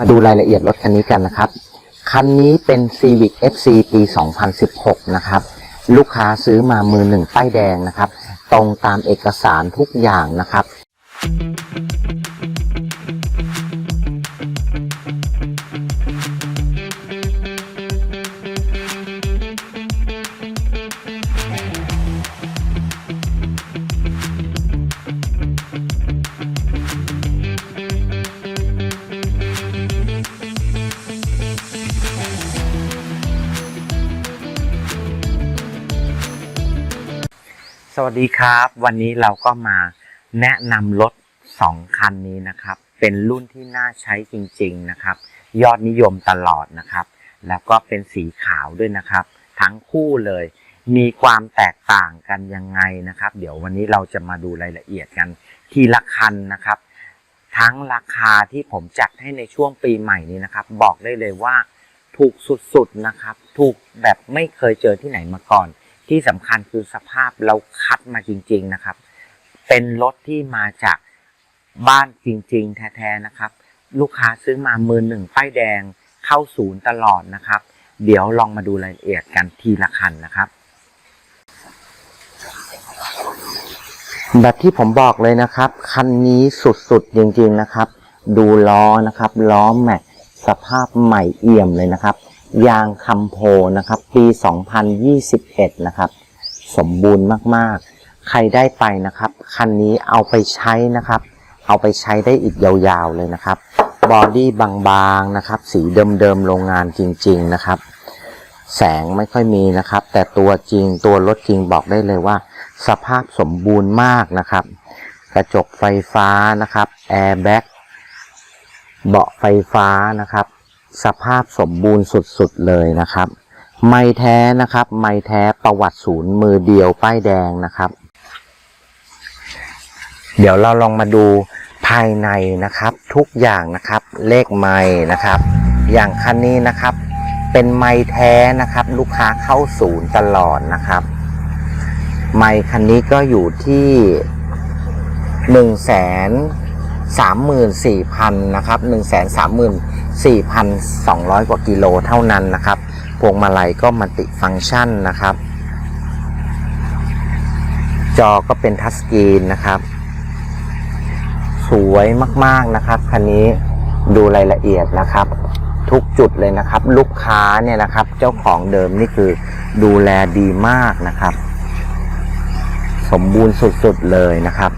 มาดูรายละเอียดรถคันนี้กันนะครับ คันนี้เป็น Civic FC ปี 2016 นะครับ ลูกค้าซื้อมามือหนึ่งป้ายแดงนะครับ ตรงตามเอกสารทุกอย่างนะครับ วัสดีครับ วันนี้เราก็มาแนะนำรถ 2 คันนี้นะครับ เป็นรุ่นที่น่าใช้จริง ๆนะครับ ยอดนิยมตลอดนะครับ แล้วก็เป็นสีขาวด้วยนะครับ ทั้งคู่เลย มีความแตกต่างกันยังไงนะครับ เดี๋ยววันนี้เราจะมาดูรายละเอียดกันทีละคันนะครับ ทั้งราคาที่ผมจัดให้ในช่วงปีใหม่นี้นะครับ บอกได้เลยว่าถูกสุดๆนะครับ ถูกแบบไม่เคยเจอที่ไหนมาก่อน ที่สำคัญคือสภาพเราคัดมาจริง ๆนะครับ เป็นรถที่มาจากบ้านจริง ๆ แท้ๆนะครับ ลูกค้าซื้อมามือหนึ่งป้ายแดงเข้าศูนย์ตลอดนะครับ เดี๋ยวลองมาดูรายละเอียดกันทีละคันนะครับ แบบที่ผมบอกเลยนะครับ คันนี้สุดๆจริงๆนะครับ ดูล้อนะครับ ล้อแม็กสภาพใหม่เอี่ยมเลยนะครับ ยางคัมโพนะครับ ปี 2021 นะครับ สมบูรณ์มากๆ ใครได้ไปนะครับ คันนี้เอาไปใช้นะครับ เอาไปใช้ได้อีกยาวๆเลยนะครับ บอดี้บางๆนะครับ สีเดิมๆโรงงานจริง ๆนะครับ แสงไม่ค่อยมีนะครับ แต่ตัวจริงตัวรถจริงบอกได้เลยว่า สภาพสมบูรณ์มากนะครับ กระจกไฟฟ้านะครับแอร์แบ็กเบาะไฟฟ้านะครับ สภาพสมบูรณ์สุดๆเลยนะครับ ไม่แท้นะครับ ไม่แท้ประวัติศูนย์มือเดียวป้ายแดงนะครับ เดี๋ยวเราลองมาดูภายในนะครับ ทุกอย่างนะครับ เลขไม้นะครับ อย่างคันนี้นะครับ เป็นไม้แท้นะครับ ลูกค้าเข้าศูนย์ตลอดนะครับไม้คันนี้ก็อยู่ที่หนึ่งแสนสามหมื่นสี่พันนะครับหนึ่งแสนสามหมื่น สี่พันสองร้อยกว่ากิโลเท่านั้นนะครับ พวงมาลัยก็มัลติฟังก์ชันนะครับ จอก็เป็นทัชสกรีนนะครับ สวยมากๆนะครับ คันนี้ดูรายละเอียดนะครับ ทุกจุดเลยนะครับ ลูกค้าเนี่ยนะครับ เจ้าของเดิมนี่คือดูแลดีมากนะครับ สมบูรณ์สุดๆเลยนะครับ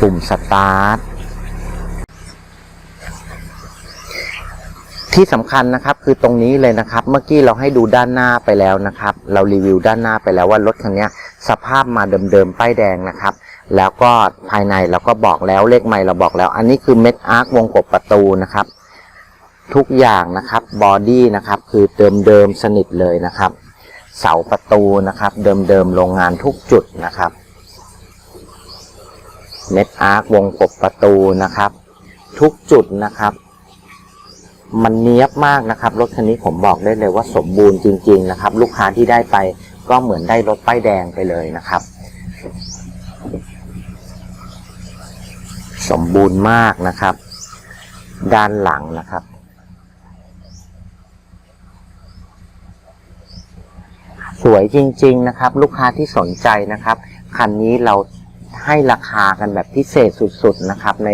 ปุ่มสตาร์ท ที่สำคัญนะครับคือตรงนี้เลยนะครับ เมื่อกี้เราให้ดูด้านหน้าไปแล้วนะครับ เรารีวิวด้านหน้าไปแล้วว่ารถคันนี้สภาพมาเดิมๆป้ายแดงนะครับ แล้วก็ภายในเราก็บอกแล้วเลขไมล์เราบอกแล้ว อันนี้คือเม็ดอาร์ควงกบประตูนะครับ ทุกอย่างนะครับบอดี้นะครับคือเดิมๆสนิทเลยนะครับ เสาประตูนะครับ เดิมๆโรงงานทุกจุดนะครับ เม็ดอาร์ควงกบประตูนะครับ ทุกจุดนะครับ มันเนี้ยบมากนะครับ รถคันนี้ผมบอกได้เลยว่าสมบูรณ์จริง ๆ นะครับ ลูกค้าที่ได้ไปก็เหมือนได้รถป้ายแดงไปเลยนะครับ สมบูรณ์มากนะครับ ด้านหลังนะครับ สวยจริง ๆ นะครับ ลูกค้าที่สนใจนะครับคันนี้เราให้ราคากันแบบพิเศษสุด ๆ นะครับ ใน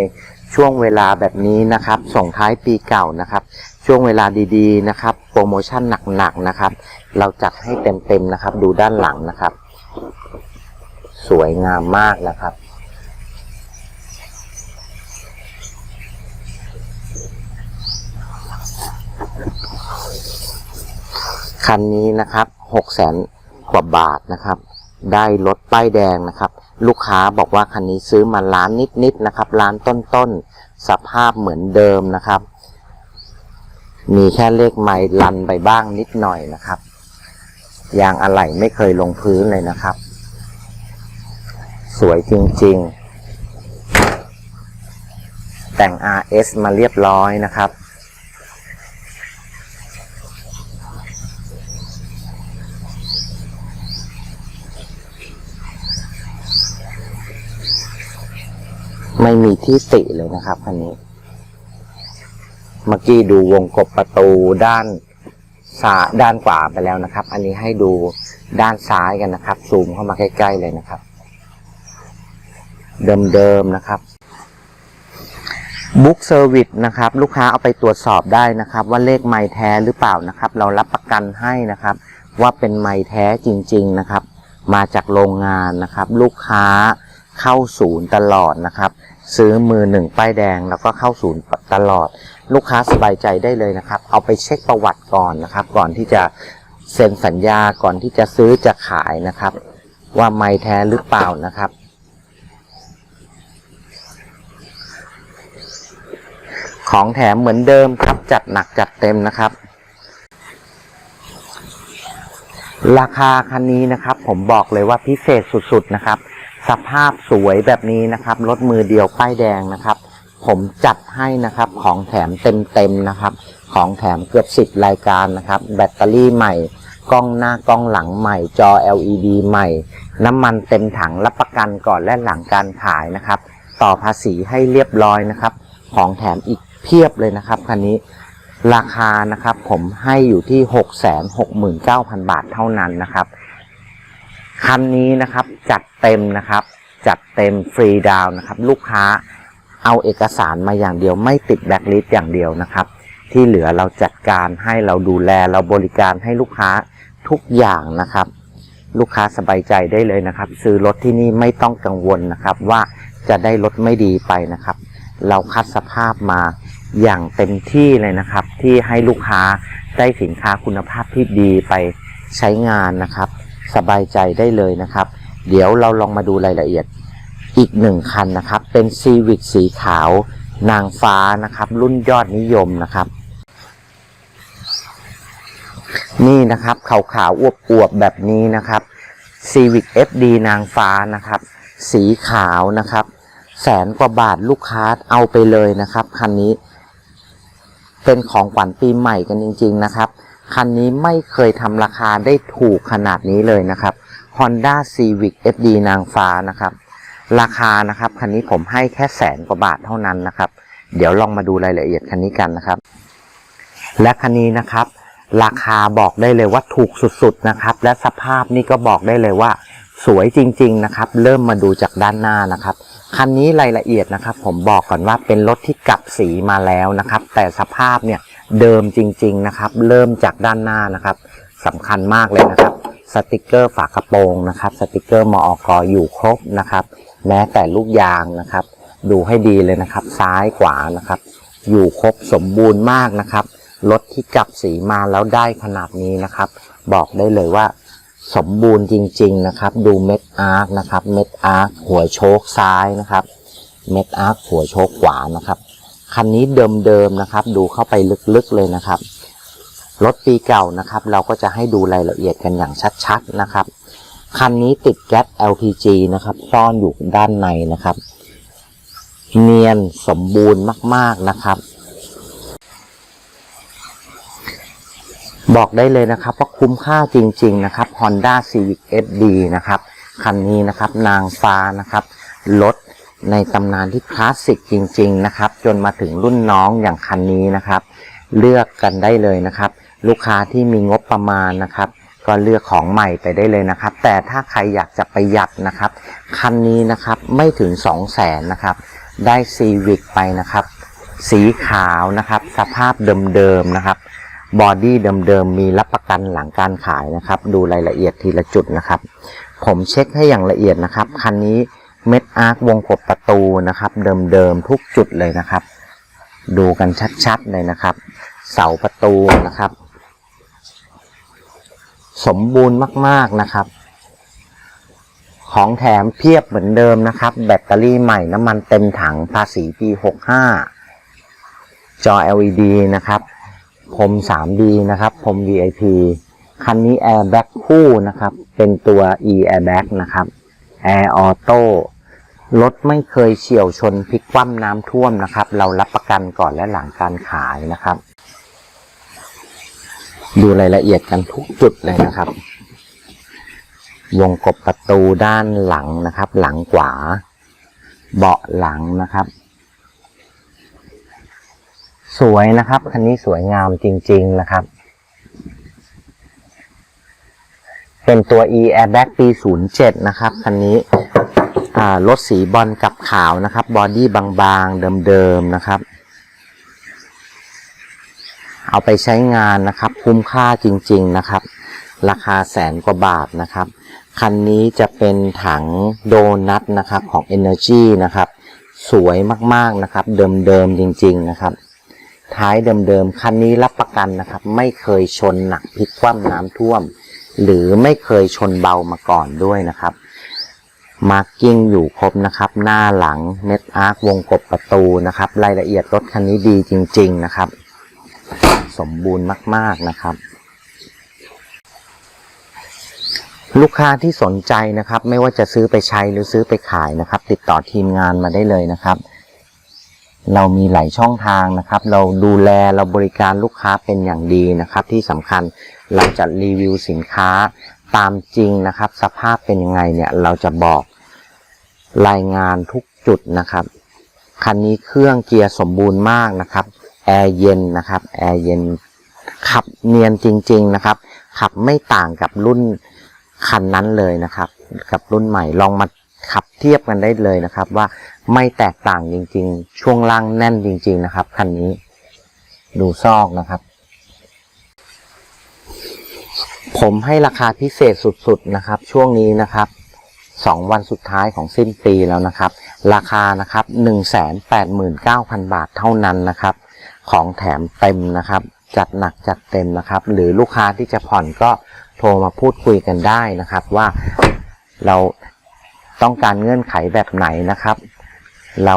ช่วงเวลาแบบนี้นะครับ ส่งท้ายปีเก่านะครับ ช่วงเวลาดีๆนะครับ โปรโมชั่นหนักๆนะครับ เราจัดให้เต็มๆนะครับ ดูด้านหลังนะครับ สวยงามมากนะครับ คันนี้นะครับหกแสนกว่าบาทนะครับ ได้รถป้ายแดงนะครับ ลูกค้าบอกว่าคันนี้ซื้อมาล้านนิดๆนะครับล้านต้นๆสภาพเหมือนเดิมนะครับ มีแค่เลขไมล์ลันไปบ้างนิดหน่อยนะครับยางอะไหล่ไม่เคยลงพื้นเลยนะครับ สวยจริงๆ แต่ง RS มาเรียบร้อยนะครับ ไม่มีที่ติเลยนะครับคันนี้ เมื่อกี้ดูวงกบประตูด้านซ้ายด้านขวาไปแล้วนะครับ อันนี้ให้ดูด้านซ้ายกันนะครับ ซูมเข้ามาใกล้ ๆ เลยนะครับ เดิมๆนะครับบุ๊กเซอร์วิสนะครับ ลูกค้าเอาไปตรวจสอบได้นะครับ ว่าเลขไม้แท้หรือเปล่านะครับ เรารับประกันให้นะครับ ว่าเป็นไม้แท้จริง ๆนะครับ มาจากโรงงานนะครับ ลูกค้าเข้าศูนย์ตลอดนะครับ ซื้อมือหนึ่งป้ายแดงแล้วก็เข้าศูนย์ตลอด ลูกค้าสบายใจได้เลยนะครับ เอาไปเช็คประวัติก่อนนะครับ ก่อนที่จะเซ็นสัญญาก่อนที่จะซื้อจะขายนะครับ ว่าไม้แท้หรือเปล่านะครับ ของแถมเหมือนเดิมครับจัดหนักจัดเต็มนะครับ ราคาคันนี้นะครับ ผมบอกเลยว่าพิเศษสุดๆนะครับ สภาพสวยแบบนี้นะครับ รถมือเดียวป้ายแดงนะครับ ผมจัดให้นะครับ ของแถมเต็มๆนะครับ ของแถมเกือบสิบรายการนะครับ แบตเตอรี่ใหม่ กล้องหน้ากล้องหลังใหม่ จอ LED ใหม่ น้ำมันเต็มถังรับประกันก่อนและหลังการขายนะครับ ต่อภาษีให้เรียบร้อยนะครับ ของแถมอีกเพียบเลยนะครับคันนี้ราคานะครับผมให้อยู่ที่ 669,000 บาทเท่านั้นนะครับ คันนี้นะครับจัดเต็มนะครับ จัดเต็มฟรีดาวนะครับ ลูกค้าเอาเอกสารมาอย่างเดียว ไม่ติดแบล็คลิสต์อย่างเดียวนะครับ ที่เหลือเราจัดการให้เราดูแลเราบริการให้ลูกค้าทุกอย่างนะครับ ลูกค้าสบายใจได้เลยนะครับ ซื้อรถที่นี่ไม่ต้องกังวลนะครับ ว่าจะได้รถไม่ดีไปนะครับ เราคัดสภาพมาอย่างเต็มที่เลยนะครับ ที่ให้ลูกค้าได้สินค้าคุณภาพที่ดีไปใช้งานนะครับ สบายใจได้เลยนะครับ เดี๋ยวเราลองมาดูรายละเอียดอีกหนึ่งคันนะครับ เป็นซีวิ c สีขาวนางฟ้านะครับ รุ่นยอดนิยมนะครับ นี่นะครับขาวขาวๆอวบอวบๆแบบนี้นะครับ Civic FD นางฟ้านะครับ สีขาวนะครับ แสนกว่าบาทลูกค้าเอาไปเลยนะครับคันนี้ เป็นของขวัญปีใหม่กันจริง ๆนะครับ คันนี้ไม่เคยทำราคาได้ถูกขนาดนี้เลยนะครับ Honda Civic FD นางฟ้านะครับ ราคานะครับคันนี้ผมให้แค่แสนกว่าบาทเท่านั้นนะครับ เดี๋ยวลองมาดูรายละเอียดคันนี้กันนะครับ และคันนี้นะครับ ราคาบอกได้เลยว่าถูกสุดๆนะครับ และสภาพนี่ก็บอกได้เลยว่า สวยจริง ๆนะครับ เริ่มมาดูจากด้านหน้านะครับคันนี้รายละเอียดนะครับ ผมบอกก่อนว่าเป็นรถที่กลับสีมาแล้วนะครับ แต่สภาพเนี่ย เดิมจริง ๆนะครับ เริ่มจากด้านหน้านะครับสำคัญมากเลยนะครับสติกเกอร์ฝากระโปรงนะครับสติกเกอร์มออกอยู่ครบนะครับแม้แต่ลูกยางนะครับ ดูให้ดีเลยนะครับ ซ้ายขวานะครับ อยู่ครบสมบูรณ์มากนะครับรถที่กลับสีมาแล้วได้ขนาดนี้นะครับ บอกได้เลยว่า สมบูรณ์จริง ๆนะครับ ดูเม็ดอาร์คนะครับ เม็ดอาร์คหัวโชคซ้ายนะครับ เม็ดอาร์คหัวโชคขวานะครับ คันนี้เดิมๆนะครับ ดูเข้าไปลึกๆเลยนะครับ รถปีเก่านะครับ เราก็จะให้ดูรายละเอียดกันอย่างชัดๆนะครับ คันนี้ติดแก๊ส LPG นะครับ ซ่อนอยู่ด้านในนะครับ เนียนสมบูรณ์มากๆนะครับ บอกได้เลยนะครับว่าคุ้มค่าจริง ๆ นะครับ Honda Civic FD นะครับ คันนี้นะครับนางฟ้านะครับรถ ในตำนานที่คลาสสิกจริง ๆ นะครับ จนมาถึงรุ่นน้องอย่างคันนี้นะครับ เลือกกันได้เลยนะครับ ลูกค้าที่มีงบประมาณนะครับ ก็เลือกของใหม่ไปได้เลยนะครับ แต่ถ้าใครอยากจะประหยัดนะครับ คันนี้นะครับไม่ถึง 2 0 0แสนนะครับ ได้ Civic ไปนะครับ สีขาวนะครับ สภาพเดิมๆนะครับบอดี้เดิมๆมีรับประกันหลังการขายนะครับ ดูรายละเอียดทีละจุดนะครับ ผมเช็คให้อย่างละเอียดนะครับ คันนี้ เม็ดอาร์ควงกบประตูนะครับ เดิมๆทุกจุดเลยนะครับ ดูกันชัดๆเลยนะครับ เสาประตูนะครับ สมบูรณ์มากๆนะครับ ของแถมเพียบเหมือนเดิมนะครับ แบตเตอรี่ใหม่น้ำมันเต็มถังภาษีปี 65 จอ LED นะครับพรม 3D นะครับพรม VIP คันนี้ Airbag คู่นะครับ เป็นตัว e Airbag นะครับ Air Auto รถไม่เคยเฉี่ยวชนพลิกคว่ำน้ำท่วมนะครับ เรารับประกันก่อนและหลังการขายนะครับ ดูรายละเอียดกันทุกจุดเลยนะครับ วงกบประตูด้านหลังนะครับ หลังขวา เบาะหลังนะครับ สวยนะครับ คันนี้สวยงามจริง ๆนะครับ เป็นตัว e airbag ปี 07 นะครับ คันนี้ รถสีบอลกับขาวนะครับ บอดี้บางๆ เดิมๆนะครับ เอาไปใช้งานนะครับ คุ้มค่าจริง ๆนะครับ ราคาแสนกว่าบาทนะครับ คันนี้จะเป็นถังโดนัทนะครับของ Energy นะครับ สวยมากๆนะครับ เดิมๆจริง ๆนะครับท้ายเดิมๆ คันนี้รับประกันนะครับ ไม่เคยชนหนักพลิกคว่ำน้ำท่วม หรือไม่เคยชนเบามาก่อนด้วยนะครับ มาร์กิ้งอยู่ครบนะครับ หน้าหลังเน็ตอาร์ควงกบประตูนะครับ รายละเอียดรถคันนี้ดีจริง ๆนะครับ สมบูรณ์มาก ๆนะครับ ลูกค้าที่สนใจนะครับ ไม่ว่าจะซื้อไปใช้หรือซื้อไปขายนะครับ ติดต่อทีมงานมาได้เลยนะครับ เรามีหลายช่องทางนะครับ เราดูแลเราบริการลูกค้าเป็นอย่างดีนะครับ ที่สำคัญเราจะรีวิวสินค้าตามจริงนะครับ สภาพเป็นยังไงเนี่ยเราจะบอก รายงานทุกจุดนะครับ คันนี้เครื่องเกียร์สมบูรณ์มากนะครับ แอร์เย็นนะครับ แอร์เย็น ขับเนียนจริง ๆนะครับ ขับไม่ต่างกับรุ่นคันนั้นเลยนะครับ กับรุ่นใหม่ลองมาขับเทียบกันได้เลยนะครับ ว่าไม่แตกต่างจริง ๆ ช่วงล่างแน่นจริง ๆ นะครับคันนี้ ดูซอกนะครับ ผมให้ราคาพิเศษสุดๆนะครับ ช่วงนี้นะครับ สองวันสุดท้ายของสิ้นปีแล้วนะครับ ราคานะครับหนึ่งแสนแปดหมื่นเก้าพันบาทเท่านั้นนะครับ ของแถมเต็มนะครับ จัดหนักจัดเต็มนะครับ หรือลูกค้าที่จะผ่อนก็โทรมาพูดคุยกันได้นะครับว่าเราต้องการเงื่อนไขแบบไหนนะครับ เรา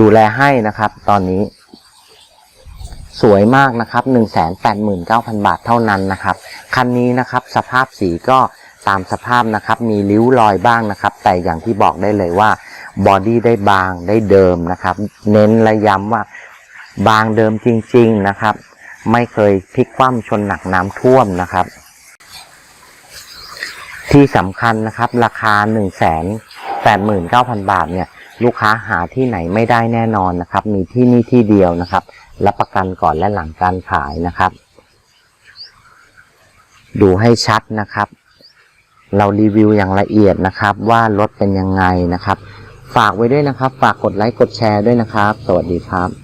ดูแลให้นะครับ ตอนนี้ สวยมากนะครับ 189,000 บาทเท่านั้นนะครับ คันนี้นะครับ สภาพสีก็ ตามสภาพนะครับ มีริ้วรอยบ้างนะครับ แต่อย่างที่บอกได้เลยว่าบอดี้ได้บางได้เดิมนะครับ เน้นและย้ำว่าบางเดิมจริง ๆนะครับ ไม่เคยพลิกคว่ำชนหนักน้ำท่วมนะครับ ที่สำคัญนะครับ ราคา 1 8 9 0 0 0 บาทเนี่ย ลูกค้าหาที่ไหนไม่ได้แน่นอนนะครับ มีที่นี่ที่เดียวนะครับ รับประกันก่อนและหลังการขายนะครับ ดูให้ชัดนะครับ เรารีวิวอย่างละเอียดนะครับ ว่ารถเป็นยังไงนะครับ ฝากไว้ด้วยนะครับ ฝากกดไลค์กดแชร์ด้วยนะครับ สวัสดีครับ